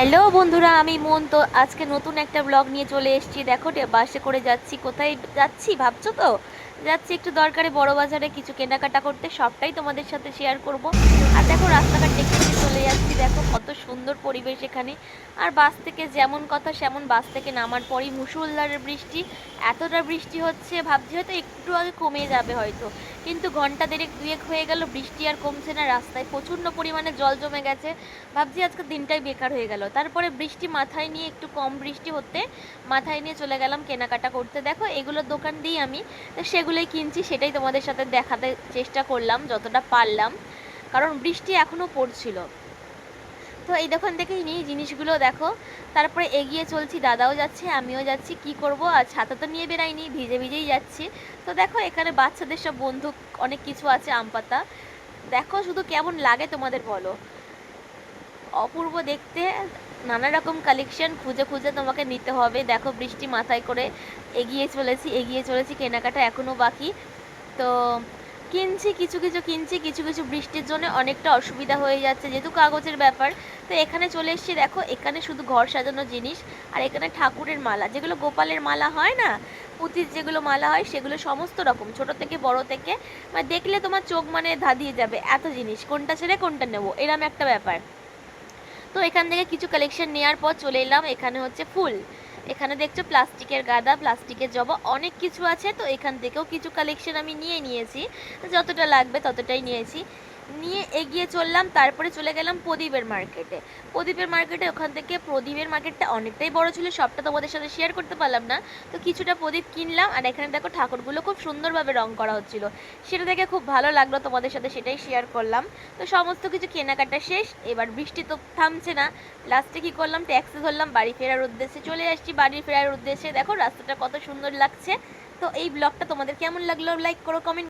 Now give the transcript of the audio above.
Hello বন্ধুরা, আমি মন। তো আজকে নতুন একটা ব্লগ নিয়ে চলে এসেছি। দেখো বাসে করে যাচ্ছি। কোথায় যাচ্ছি ভাবছ তো? যাচ্ছি একটু দরকারে বড় বাজারে কিছু কেনাকাটা করতে। সবটাই তোমাদের সাথে শেয়ার করব। আর দেখো, রাস্তাঘাট দেখতে চলে যাচ্ছি। দেখো, কত সুন্দর পরিবেশ এখানে। আর বাস থেকে যেমন কথা, সেমন বাস থেকে নামার পরই মুসুলধারের বৃষ্টি। এতটা বৃষ্টি হচ্ছে, ভাবছি হয়তো একটু আগে কমে যাবে হয়তো। কিন্তু ঘণ্টা দেড়েক, দুয়েক হয়ে গেল, বৃষ্টি আর কমছে না রাস্তায়। প্রচণ্ড পরিমাণে জল জমে গেছে। ভাবছি আজকে দিনটাই বেকার হয়ে গেল। তারপরে বৃষ্টি মাথায় নিয়ে একটু কম বৃষ্টি হতে মাথায় নিয়ে চলে গেলাম কেনাকাটা করতে। দেখো এগুলোর দোকান দিই আমি, তো সেগুলোই কিনছি, সেটাই তোমাদের সাথে দেখাতে চেষ্টা করলাম, যতটা পারলাম। কারণ বৃষ্টি এখনও পড়ছিল। তো এই দোকান থেকেই নিই জিনিসগুলো, দেখো। তারপরে এগিয়ে চলছি, দাদাও যাচ্ছে, আমিও যাচ্ছি, কি করব? আর ছাতা তো নিয়ে বেরাইনি ভিজে ভিজেই যাচ্ছি। তো দেখো, এখানে বাচ্চাদের সব বন্দুক অনেক কিছু আছে, আম পাতা। দেখো, শুধু কেমন লাগে তোমাদের বলো? অপূর্ব দেখতে, নানা রকম কালেকশন খুঁজে খুঁজে তোমাকে নিতে হবে। দেখো, বৃষ্টি মাথায় করে এগিয়ে চলেছি এগিয়ে চলেছি, কেনাকাটা এখনও বাকি। তো কিনছি, কিছু কিছু কিনছি, কিছু কিছু বৃষ্টির জন্য অনেকটা অসুবিধা হয়ে যাচ্ছে, যেহেতু কাগজের ব্যাপার। তো এখানে চলে এসেছি, দেখো, এখানে শুধু ঘর সাজানোর জিনিস আর এখানে ঠাকুরের মালা, যেগুলো গোপালের মালা হয় না, পুঁতির যেগুলো মালা হয়, সেগুলো সমস্ত রকম, ছোট থেকে, বড় থেকে। মানে দেখলে তোমার চোখ মানে ধাঁধিয়ে যাবে, এত জিনিস, কোনটা ছেড়ে, কোনটা নেব, এরম একটা ব্যাপার। তো এখান থেকে কিছু কালেকশন নেওয়ার পর চলে এলাম, এখানে হচ্ছে ফুল। এখানে দেখছ প্লাস্টিকের গাদা, প্লাস্টিকের জবা, অনেক কিছু আছে। তো এখান থেকেও কিছু কালেকশন আমি নিয়ে নিয়েছি। যতটা লাগবে ততটাই নিয়েছি। নিয়ে এগিয়ে চললাম, তারপরে চলে গেলাম প্রদীপের মার্কেটে প্রদীপের মার্কেটে ওখান থেকে প্রদীপের মার্কেটটা অনেকটাই বড় ছিল, সবটা তোমাদের সাথে শেয়ার করতে পারলাম না। তো কিছুটা প্রদীপ কিনলাম, আর এখানে দেখো ঠাকুরগুলো খুব সুন্দরভাবে রং করা হচ্ছিল। সেটা দেখে খুব ভালো লাগল তোমাদের সাথে সেটাই শেয়ার করলাম। তো সমস্ত কিছু কেনাকাটা শেষ, এবার বৃষ্টি তো থামছে না। লাস্টে কি করলাম ট্যাক্সি ধরলাম, বাড়ি ফেরার উদ্দেশ্যে চলে আসছি। বাড়ি ফেরার উদ্দেশ্যে দেখো রাস্তাটা কত সুন্দর লাগছে। তো এই ব্লগটা তোমাদের কেমন লাগল লাইক করো কমেন্ট